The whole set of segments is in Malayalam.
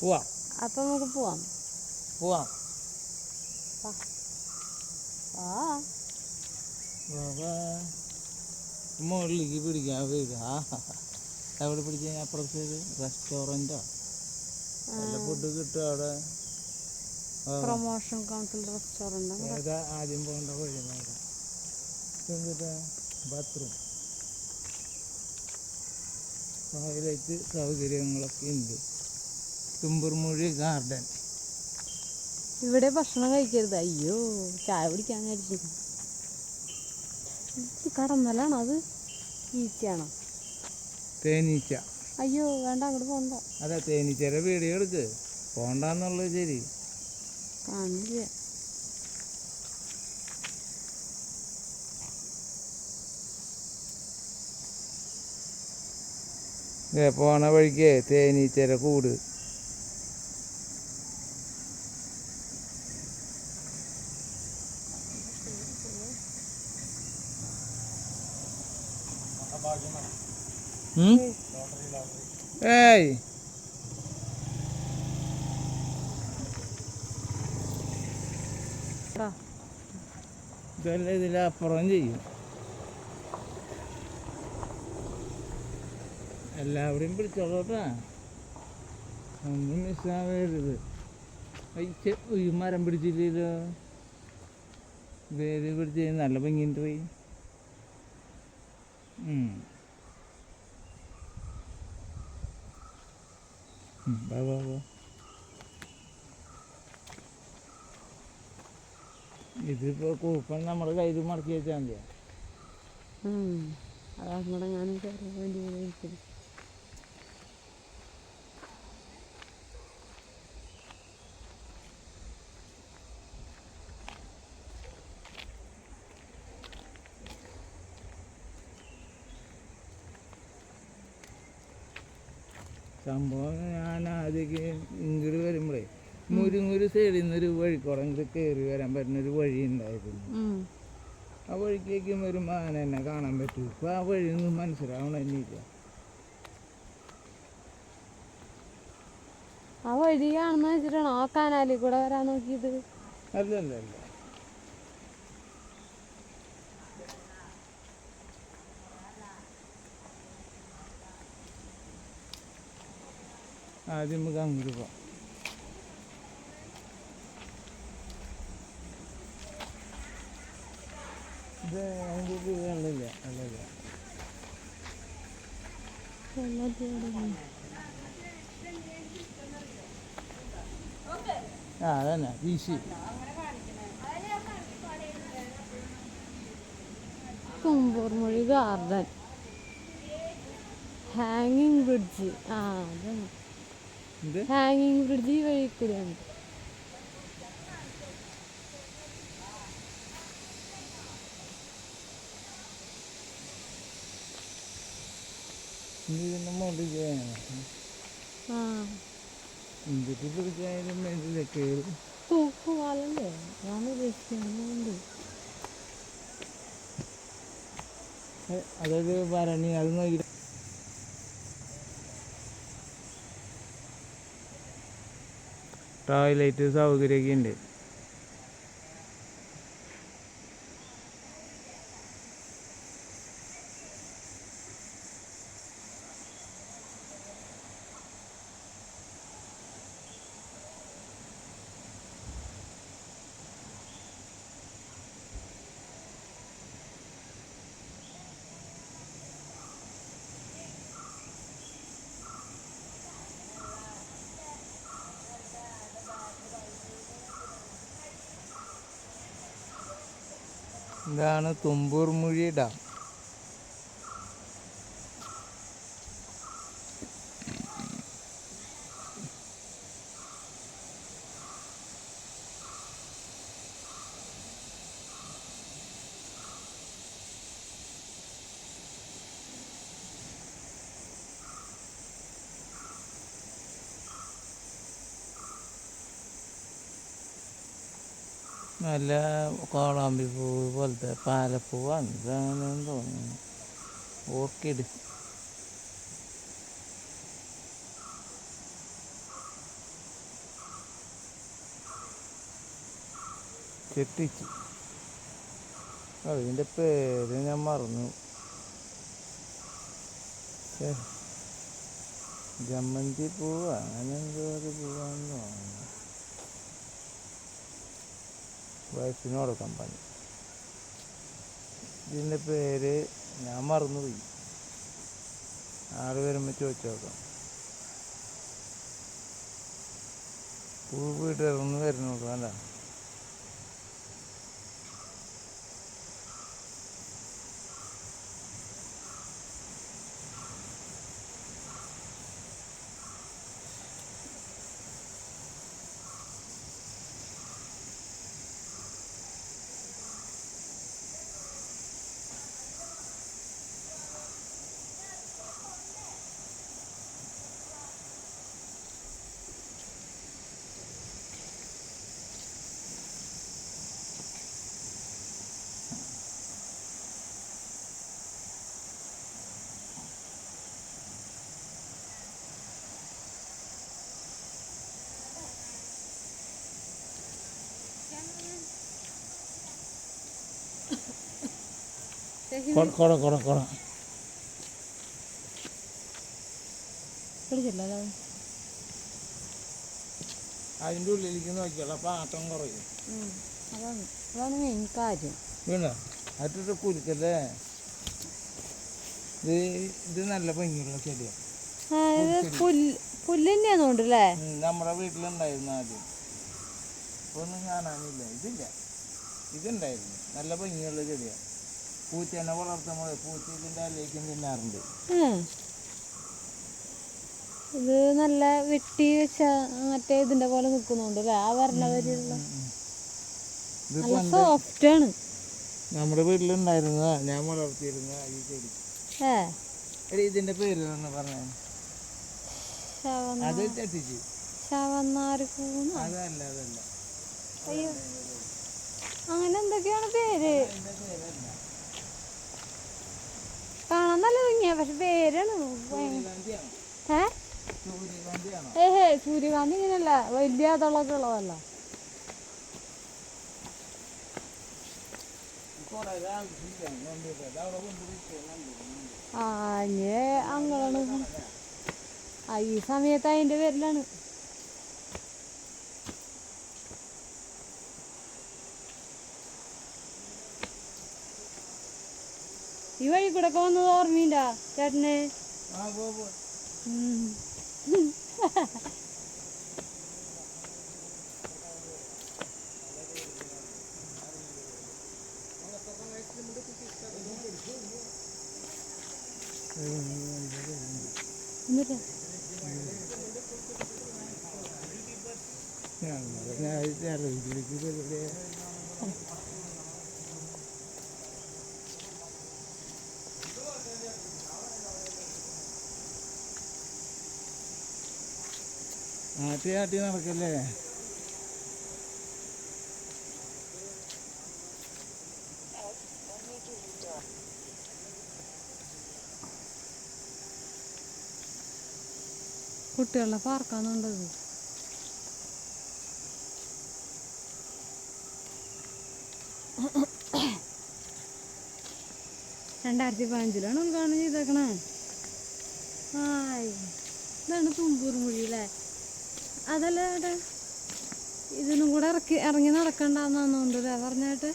പോവാം. അപ്പൊ നമുക്ക് പോവാം. പോവാം. മുകളിലേക്ക് പിടിക്കാൻ വരിക എവിടെ പിടിച്ച് കഴിഞ്ഞാൽ അപ്പുറത്ത് റെസ്റ്റോറന്റോ നല്ല ഫുഡ് കിട്ടും അവിടെ. പ്രൊമോഷൻ കൗൺസിൽ റെസ്റ്റോറന്റ് ഏതാ ആദ്യം പോകേണ്ട വഴി എന്നിട്ട് ബാത്റൂം ടോയ്ലറ്റ് സൗകര്യങ്ങളൊക്കെ ഉണ്ട്. തുമ്പുർമൊഴി ഗാർഡൻ. ഇവിടെ ഭക്ഷണം കഴിക്കരുത്. അയ്യോ ചായ കുടിക്കാൻ കഴിച്ചിരുന്നു ഇത് കടന്നലാണോ അത്? ഈച്ചയാണോ? തേനീച്ച. അയ്യോ വേണ്ട അങ്ങോട്ട് പോണ്ട. അതെ തേനീച്ചയുടെ വീഡിയോ എടുക്ക്. പോണ്ടെന്നുള്ളത് ശരി. കാണില്ല. പോണ വഴിക്ക് തേനീച്ചയുടെ കൂട്. ഏയ്. ഇതെല്ലാം ഇതിലപ്പുറം ചെയ്യും. എല്ലാവരെയും പിടിച്ചോളൂട്ടാ. ഒന്നും മിസ്സാവരുത്. ഈ മരം പിടിച്ചില്ലല്ലോ. വേര് പിടിച്ച് നല്ല ഭംഗിയുണ്ട് പോയി. വാ വാ വാ ഇതിപ്പോ കൂപ്പൺ നമ്മുടെ കയ്യിൽ മടക്കി വെച്ചാൽ മതിയാ ഉം. അത് അങ്ങോട്ട് ഞാനും കയറാൻ വേണ്ടി ഇരിക്കുന്നു. സംഭവം ഞാൻ ആദ്യമൊക്കെ ഇങ്ങോട്ട് വരുമ്പോഴേ മുരുങ്ങൂര് സൈഡിൽ നിന്നൊരു വഴിക്കോടെ ഇങ്ങോട്ട് കയറി വരാൻ പറ്റുന്ന ഒരു വഴി ഉണ്ടായിരുന്നു. ആ വഴിക്കേക്ക് വരുമ്പോൾ ആന എന്നെ കാണാൻ പറ്റും. ഇപ്പം ആ വഴി ഒന്നും മനസ്സിലാവണമെന്നില്ല ആ വഴി കാണുന്ന വെച്ചിട്ടാണോ? ആ കനാലിൽ കൂടെ വരാൻ നോക്കിയത്? അല്ലല്ല അല്ല ആദ്യം നമുക്ക് അങ്ങോട്ട് പോവാം. ഇത് ഉള്ളിൽ വെള്ളമില്ല വെള്ളമില്ല ആ അതന്നെ. വീശി തുമ്പൂർമൊഴി ഗാർഡൻ. ഹാങ്ങിങ് ബ്രിഡ്ജ് ആ ഇത് ഹാങ്ങിങ് ബ്രിഡ്ജ് ഈ വഴി കൂടെയാണ് അതായത് ഇന്ത്യയ്ക്ക് പിടിച്ചായാലും ഞാൻ ഭരണി അത് നോക്കി ടോയ്ലറ്റ് സൗകര്യമൊക്കെ ഉണ്ട്. ഇതാണ് തുമ്പൂർമുഴി ഡാം. നല്ല കോളാമ്പി കോളാമ്പിപ്പൂവ് പോലത്തെ പാലപ്പൂവ് അങ്ങനെയാണെന്ന് തോന്നുന്നു ഓർക്കിഡ്. കെട്ടിച്ചു. അതിന്റെ പേര് ഞാൻ മറന്നു. ജമന്തി പൂവ്. അങ്ങനെ എന്തോ ഒരു പൂവാണെന്ന് തോന്നുന്നു. വയസ്സിന് കമ്പനി. ഇതിന്റെ പേര് ഞാൻ മറന്നുപോയി. ആൾ വരുമ്പോൾ ചോദിച്ചു നോക്കാം. പൂവ് വീട്ടിലിറങ്ങി വരുന്നുള്ളൂ അല്ല കൊട കൊട കൊട അതിന്റെ ഉള്ളിലേക്ക് നോക്കിയുള്ള അപ്പം ആട്ടം കുറയും. അതാണ്. അതാണ് മെയിൻ കാര്യം. വീണ? അതിട്ട് കുരുക്കല്ലേ? ഇത് ഇത് നല്ല ഭംഗിയുള്ള ചെടിയാണ് ആ, പുല്ല് തന്നെയാന്ന് തോന്നുന്നുണ്ടല്ലേ? നമ്മുടെ വീട്ടിലുണ്ടായിരുന്നു ആദ്യം. ഇപ്പൊ ഒന്നും കാണാനില്ല. ഇതില്ല. ഇതുണ്ടായിരുന്നു. നല്ല ഭംഗിയുള്ള ചെടിയാണ് പൂച്ചേനെ വളർത്തുമ്പോൾ പൂച്ച ഇതിന്റെ അലേക്കും തിന്നാറുണ്ട്. ഇത് നല്ല വെട്ടി വെച്ച മറ്റേ ഇതിന്റെ പോലെ നിക്കുന്നുണ്ടല്ലേ ആ വരണ വരെയുള്ള. ഇത് നല്ല സോഫ്റ്റ് ആണ് നമ്മുടെ വീട്ടിലുണ്ടായിരുന്നതാ ഞാൻ വളർത്തിയിരുന്ന ഈ ചെടി. ഏ. ഇതിന്റെ പേര് എന്ന് പറഞ്ഞേ. ശവന്ന അത് ചട്ടിച്ച് ശവന്നാര് പൂന്ന് അതല്ല അതല്ല. അയ്യോ. അങ്ങനെ എന്തൊക്കെയാണ് പേര്? കാണാൻ നല്ല ഭംഗിയാ. പക്ഷെ പേരാണ് ഏ? ഏഹേ സൂര്യകാന്തി ഇങ്ങനെയല്ല. വലിയ അതളൊക്കെ ഉള്ളതല്ല. ആ അങ്ങനെ ആ ഈ സമയത്ത് അതിന്റെ പേരിലാണ്. ഈ വഴി കൂടെ ഒക്കെ വന്നത് ഓർമ്മയില്ല ചേട്ടനെ ആ പോ പോ ഉം. എന്നിട്ട് ഞാൻ ഇതിലേക്ക് വെറുതെ ആട്ടി ആട്ടി നടക്കല്ലേ? കുട്ടികളുടെ പാർക്കാന്നുണ്ടത് രണ്ടായിരത്തി പതിനഞ്ചിലാണ് ഉദ്ഘാടനം ചെയ്തേക്കണേ. ഹായ് ഇതാണ് തുമ്പൂർ മൊഴി അല്ലേ? അതല്ല ഏട്ടാ ഇതിനും കൂടെ ഇറക്കി ഇറങ്ങി നടക്കണ്ടെന്നുണ്ടല്ലേ പറഞ്ഞേട്ട്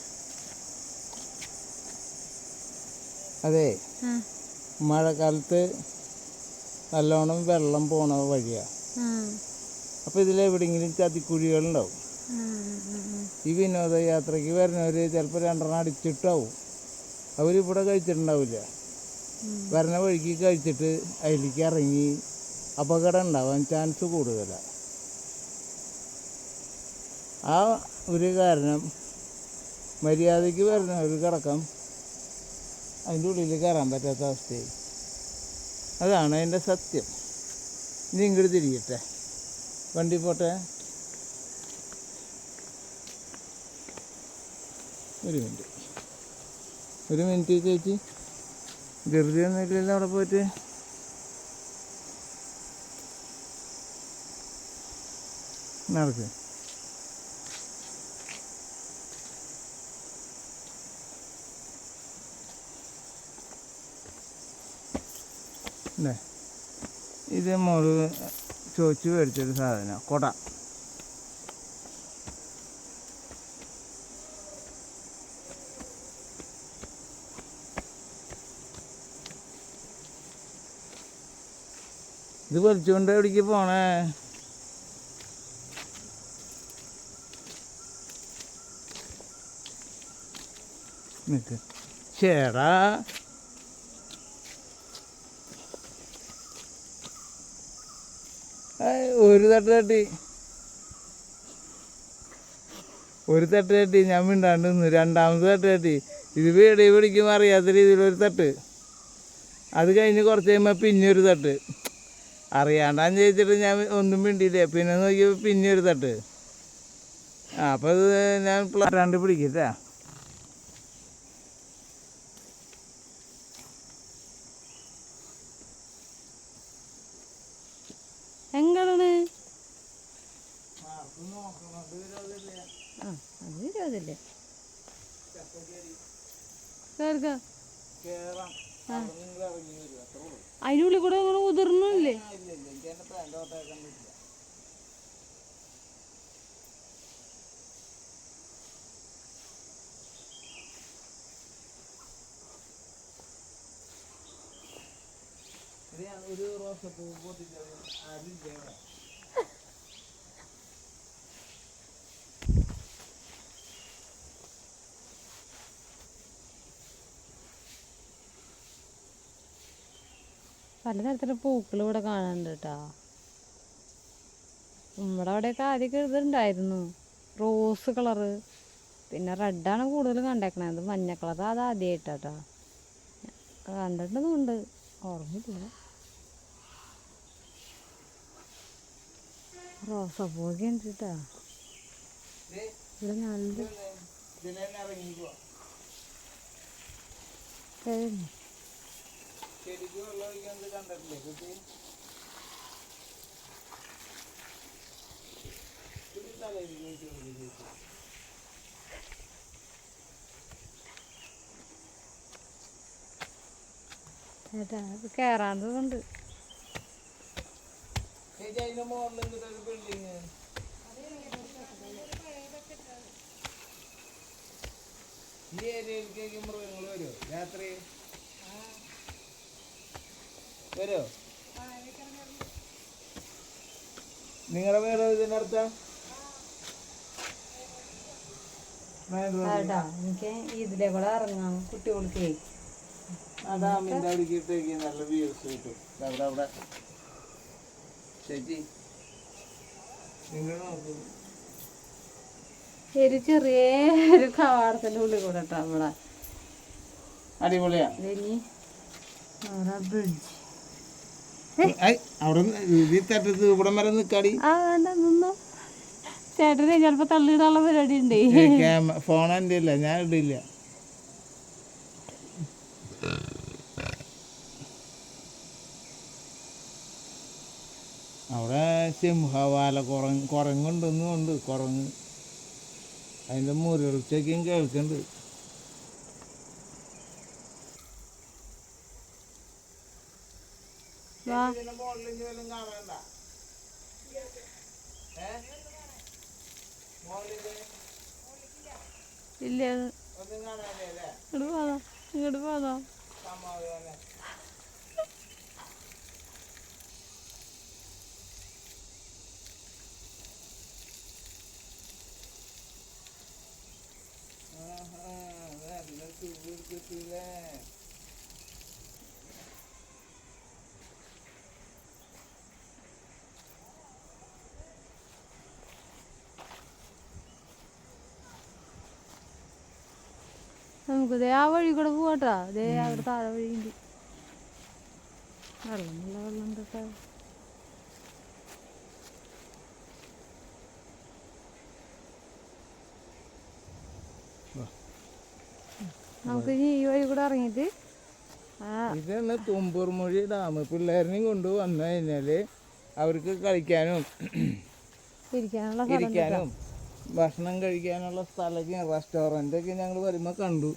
അതെ. മഴക്കാലത്ത് നല്ലോണം വെള്ളം പോണ വഴിയാ. അപ്പൊ ഇതിലെവിടെങ്കിലും ചതിക്കുഴികളുണ്ടാവും. ഈ വിനോദ യാത്രയ്ക്ക് വിനോദയാത്രയ്ക്ക് വരുന്നവർ ചിലപ്പോൾ രണ്ടെണ്ണം അടിച്ചിട്ടാവും. അവരിവിടെ കഴിച്ചിട്ടുണ്ടാവില്ല. വരണ വഴിക്ക് കഴിച്ചിട്ട് അതിലേക്ക് ഇറങ്ങി അപകടം ഉണ്ടാവാൻ ചാൻസ് കൂടുതലാണ് ആ ഒരു കാരണം മര്യാദയ്ക്ക് വരുന്ന ഒരു കിടക്കാം അതിന്റെ ഉള്ളിൽ കയറാൻ പറ്റാത്ത അവസ്ഥയായി. അതാണ് അതിന്റെ സത്യം. ഇനി ഇങ്ങോട്ട് തിരിയട്ടെ. വണ്ടി പോട്ടെ? ഒരു മിനിറ്റ്. ഒരു മിനിറ്റ് ചേച്ചി. ധൃതി ഒന്നും ഇല്ലല്ലോ അവിടെ പോയിട്ട്. നടക്ക്. അല്ലേ ഇത് മോൾ ചോദിച്ചു മേടിച്ചൊരു സാധനം കൊട. ഇത് വലിച്ചുകൊണ്ട് എവിടേക്ക് പോണേ? ചേടാ. ഒരു തട്ട് തട്ടി. ഒരു തട്ട് തട്ടി ഞാൻ മിണ്ടാണ്ട് നിന്ന്. രണ്ടാമത് തട്ട് തട്ടി. ഇത് വീടി പിടിക്കുമ്പോൾ അറിയാത്ത രീതിയിൽ ഒരു തട്ട്. അത് കഴിഞ്ഞ് കുറച്ച് കഴിയുമ്പോൾ പിന്നെ ഒരു തട്ട് അറിയാണ്ടാന്ന് ചോദിച്ചിട്ട് ഞാൻ ഒന്നും മിണ്ടിയില്ല? പിന്നെ നോക്കിയപ്പോൾ പിന്നെ ഒരു തട്ട്. ആ അപ്പോൾ അത് ഞാൻ പ്ലാറ്റാണ്ട് പിടിക്കട്ടാ? എങ്കളാണ് ആ അത് ഇരുപതല്ലേ കേൾക്ക അതിനുള്ളിൽ കൂടെ ഉതിർന്നില്ലേ ഒരു റോസപ്പൂ പൊട്ടിച്ചത് ആരും പലതരത്തിലുള്ള പൂക്കൾ ഇവിടെ കാണാനുണ്ട് കേട്ടോ. നമ്മുടെ അവിടെയൊക്കെ ആദ്യമൊക്കെ ഇതുണ്ടായിരുന്നു. റോസ് കളറ് പിന്നെ റെഡാണ് കൂടുതൽ കണ്ടേക്കണത് അത് മഞ്ഞ കളർ. അത് ആദ്യമായിട്ടാട്ടോ കണ്ടിട്ടൊന്നുണ്ട് ഓർമ്മയില്ല. റോസപ്പൂവൊക്കെ ഉണ്ട് കേട്ടോ. ഇവിടെ നല്ല കഴിഞ്ഞു. ചെടിക്ക് വെള്ളം ഒഴിക്കുന്നത് കണ്ടിട്ടില്ലേ കുട്ടി? ഇത് അതിന്റെ മുകളിൽ ഒരു ബിൽഡിങ് ഈ ഏരിയയിലേക്ക് മൃഗങ്ങൾ വരുമോ രാത്രി? വരുമോ നിങ്ങളുടെ വീട് ഇതിനടുത്ത എനിക്ക് ഇറങ്ങാം. കുട്ടികൾക്ക്. അവിടേക്ക് നല്ല വ്യൂസ് കിട്ടും. ദാ അവിടെ അവിടെ. ചേച്ചി. നിങ്ങൾ നോക്കൂ. ഒരു ചെറിയ ഒരു കവാടത്തിന്റെ ഉള്ളിൽ കൂടെ കേട്ടോ അടിപൊളിയാ. ബ്രിഡ്ജ് അവിടെ തട്ടത്ത് ഇവിടെ വരെ നിക്കാടി? ചേട്ടനെ തള്ളിയിടാനുള്ള പരിപാടി ഉണ്ട്. ഫോൺ എന്റെ ഇല്ല ഞാൻ ഇടില്ല അവിടെ സിംഹവാല കുറങ് കുരങ്ങുണ്ടെന്നും ഉണ്ട് കുരങ്ങ് അതിന്റെ മുരൾച്ചയ്ക്കും കേൾക്കുന്നുണ്ട് വാ. ഇല്ല. ഇങ്ങോട്ട് പോതാ ഇങ്ങോട്ട് പോതാ സമാധാനം ആഹാ, നല്ല സുഖം കിട്ടിയില്ലേ നമുക്ക് ദേ ആ വഴി കൂടെ പോവാട്ടാ. ദേ അവിടെ താഴെ വഴിയുണ്ട്. വെള്ളം നല്ല വെള്ളം കേട്ടോ നമുക്ക് ഇനി ഈ വഴി കൂടെ ഇറങ്ങിയിട്ട് ഇതാണ് തുമ്പൂർമൊഴി ഡാം. പിള്ളേരിനെയും കൊണ്ട് വന്നു കഴിഞ്ഞാൽ അവർക്ക് കളിക്കാനും ഇരിക്കാനും. ഭക്ഷണം കഴിക്കാനുള്ള സ്ഥലമൊക്കെ റെസ്റ്റോറന്റ് ഒക്കെ ഞങ്ങൾ വരുമ്പോൾ കണ്ടു.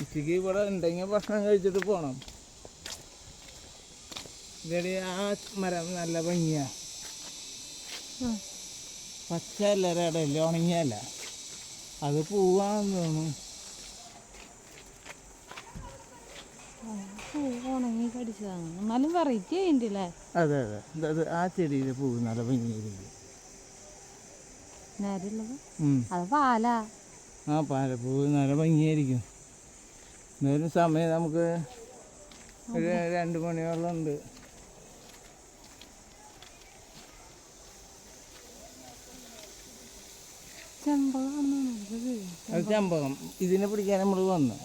ഉച്ചയ്ക്ക് ഇവിടെ ഉണ്ടെങ്കിൽ ഭക്ഷണം കഴിച്ചിട്ട് പോകണം ഇവിടെ ആ മരം നല്ല ഭംഗിയാണ്. പച്ച അല്ല ഇടയില്ല ഉണങ്ങിയല്ല അത് പൂവാണെന്ന് തോന്നുന്നു. ഉണങ്ങി കടിച്ചതാണ്. എന്നാലും വെറൈറ്റി ആയിട്ടില്ലേ അതെ അത്. ആ ചെടിയിലെ പൂവ് നല്ല ഭംഗിയായിരിക്കും. നേരമുള്ളത്. ഉം. അത് പാലാ. ആ പാലപ്പൂവ് നല്ല ഭംഗിയായിരിക്കും. എന്നാലും സമയം നമുക്ക് ഒരു രണ്ട് മണിയോളം ഉണ്ട്. അത് ചമ്പകം. ഇതിനെ പിടിക്കാൻ നമ്മൾ വന്നു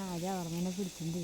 ആദ്യം അവിടെ പിടിച്ചിട്ടുണ്ട്